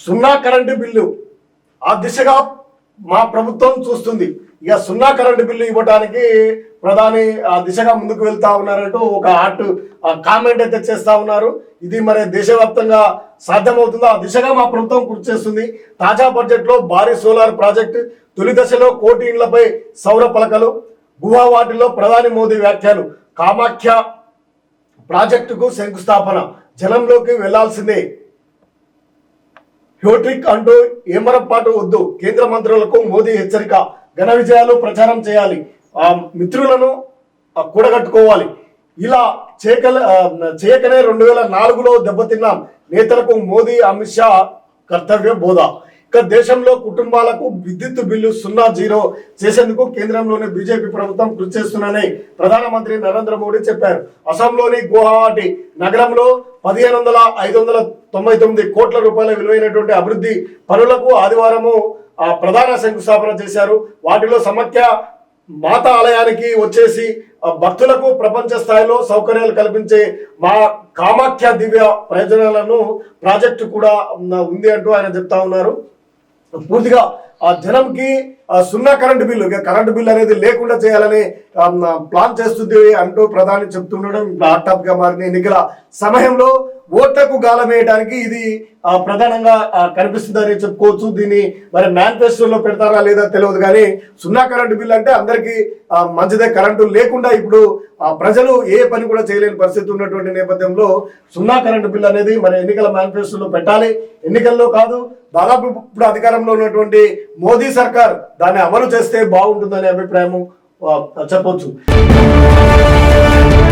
సున్నా current bill ఆ దిశగా మా ప్రభుత్వం చూస్తుంది. ఇక సున్నా కరెంటు బిల్లు ఇవ్వడానికి ప్రధాని ఆ దిశగా ముందుకు వెళ్తా ఉన్నారంటూ ఒక ఆర్ట్ కామెంట్ అయితే చేస్తా ఉన్నారు. ఇది మరి దేశవ్యాప్తంగా సాధ్యమవుతుందో? ఆ దిశగా మా ప్రభుత్వం కృషి చేస్తుంది. తాజా బడ్జెట్లో భారీ సోలార్ ప్రాజెక్టు తొలి దశలో కోటి ఇండ్లపై సౌర పలకలు గువాహటిలో ప్రధాని మోదీ వ్యాఖ్యలు. కామాఖ్య ప్రాజెక్టుకు శంకుస్థాపన జలంలోకి వెళ్ళాల్సిందే. హ్యోట్రిక్ అంటూ ఏమరపాటు వద్దు. కేంద్ర మంత్రులకు మోదీ హెచ్చరిక. ఘన విజయాలు ప్రచారం చేయాలి. ఆ మిత్రులను కూడగట్టుకోవాలి. ఇలా చేయకల చేయకనే రెండు వేల నాలుగులో దెబ్బతిన్నాం. నేతలకు మోదీ అమిత్ షా కర్తవ్య బోధ. దేశంలో కుటుంబాలకు విద్యుత్ బిల్లు సున్నా జీరో చేసేందుకు కేంద్రంలోని బీజేపీ ప్రభుత్వం కృషి చేస్తుందని ప్రధానమంత్రి నరేంద్ర మోడీ చెప్పారు. అసోంలోని గువాహటి నగరంలో పదిహేను వందల ఐదు వందల తొంభై తొమ్మిది కోట్ల రూపాయల విలువైనటువంటి అభివృద్ధి పనులకు ఆదివారము ప్రధాన శంకుస్థాపన చేశారు. వాటిలో సమాఖ్య మాత ఆలయానికి వచ్చేసి భక్తులకు ప్రపంచ స్థాయిలో సౌకర్యాలు కల్పించే మా కామాఖ్య దివ్య ప్రయోజనాలను ప్రాజెక్టు కూడా ఉంది అంటూ ఆయన చెప్తా ఉన్నారు. పూర్తిగా ఆ జనంకి ఆ సున్నా కరెంటు బిల్లు ఇక కరెంటు బిల్లు అనేది లేకుండా చేయాలని ప్లాన్ చేస్తుంది అంటూ ప్రధాని చెప్తుండడం హాట్ టాప్గా మారిన ఎన్నికల సమయంలో ఓట్లకు గాలం వేయడానికి ఇది ప్రధానంగా కనిపిస్తుందని చెప్పుకోవచ్చు. దీన్ని మరి మేనిఫెస్టోలో పెడతారా లేదా తెలియదు కానీ సున్నా కరెంటు బిల్లు అంటే అందరికీ మంచిదే. కరెంటు లేకుండా ఇప్పుడు ప్రజలు ఏ పని కూడా చేయలేని పరిస్థితి ఉన్నటువంటి నేపథ్యంలో సున్నా కరెంటు బిల్ అనేది మరి ఎన్నికల మేనిఫెస్టోలో పెట్టాలి. ఎన్నికల్లో కాదు దాదాపు ఇప్పుడు అధికారంలో ఉన్నటువంటి మోదీ సర్కార్ దాన్ని అమలు చేస్తే బాగుంటుందనే అభిప్రాయము చెప్పవచ్చు చెప్పొచ్చు.